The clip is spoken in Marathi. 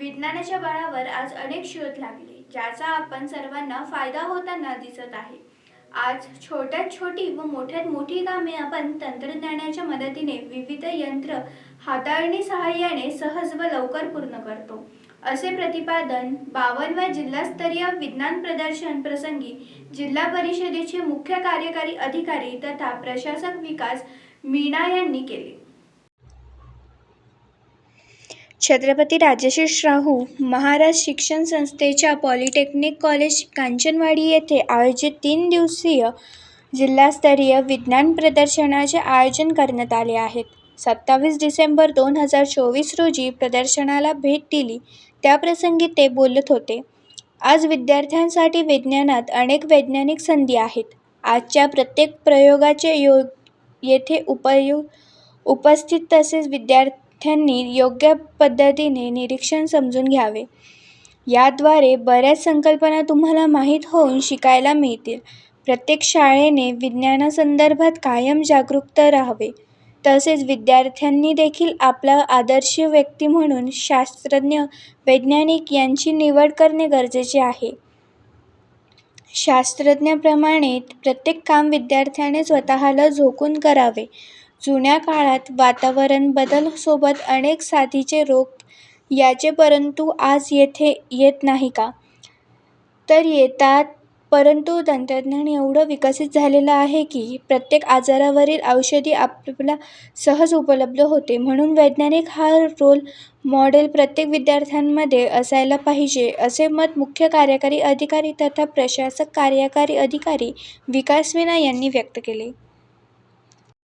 विज्ञानाच्या बळावर आज अनेक शोध लागले ज्याचा आपण सर्वांना फायदा होताना दिसत आहे. आज छोट्यात छोटी व मोठ्यात मोठी कामे आपण तंत्रज्ञानाच्या मदतीने विविध यंत्र हाताळणी सहाय्याने सहज व लवकर पूर्ण करतो. असे प्रतिपादन बावनव्या जिल्हास्तरीय विज्ञान प्रदर्शन प्रसंगी जिल्हा परिषदेचे मुख्य कार्यकारी अधिकारी तथा प्रशासक विकास मीणा यांनी केले. छत्रपती राजर्षी शाहू महाराज शिक्षण संस्थेच्या पॉलिटेक्निक कॉलेज कांचनवाडी येथे आयोजित तीन दिवसीय जिल्हास्तरीय विज्ञान प्रदर्शनाचे आयोजन करण्यात आले आहेत. सत्तावीस डिसेंबर दोन हजार चोवीस रोजी प्रदर्शनाला भेट दिली. त्याप्रसंगी ते बोलत होते आज विद्यार्थ्यांसाठी विज्ञानात अनेक वैज्ञानिक संधी आहेत. आजच्या प्रत्येक प्रयोगाचे योग येथे उपयोग उपस्थित तसेच विद्यार्थ्यांनी योग्य पद्धतीने निरीक्षण समजून घ्यावे. याद्वारे बऱ्याच संकल्पना तुम्हाला माहीत होऊन शिकायला मिळतील. प्रत्येक शाळेने विज्ञानासंदर्भात कायम जागरूक राहावे. तसेच विद्यार्थ्यांनी देखील आपला आदर्श व्यक्ती म्हणून शास्त्रज्ञ वैज्ञानिक यांची निवड करणे गरजेचे आहे. शास्त्रज्ञाप्रमाणे प्रत्येक काम विद्यार्थ्याने स्वतःला झोकून करावे. जुन्या काळात वातावरण बदल सोबत अनेक साथीचे रोग याचे परंतु आज येथे येत नाही का? तर येतात. परंतु तंत्रज्ञान एवढं विकसित झालेलं आहे की प्रत्येक आजारावरील औषधी आपल्याला सहज उपलब्ध होते. म्हणून वैज्ञानिक हा रोल मॉडेल प्रत्येक विद्यार्थ्यांमध्ये असायला पाहिजे असे मत मुख्य कार्यकारी अधिकारी तथा प्रशासक कार्यकारी अधिकारी विकास मीना यांनी व्यक्त केले.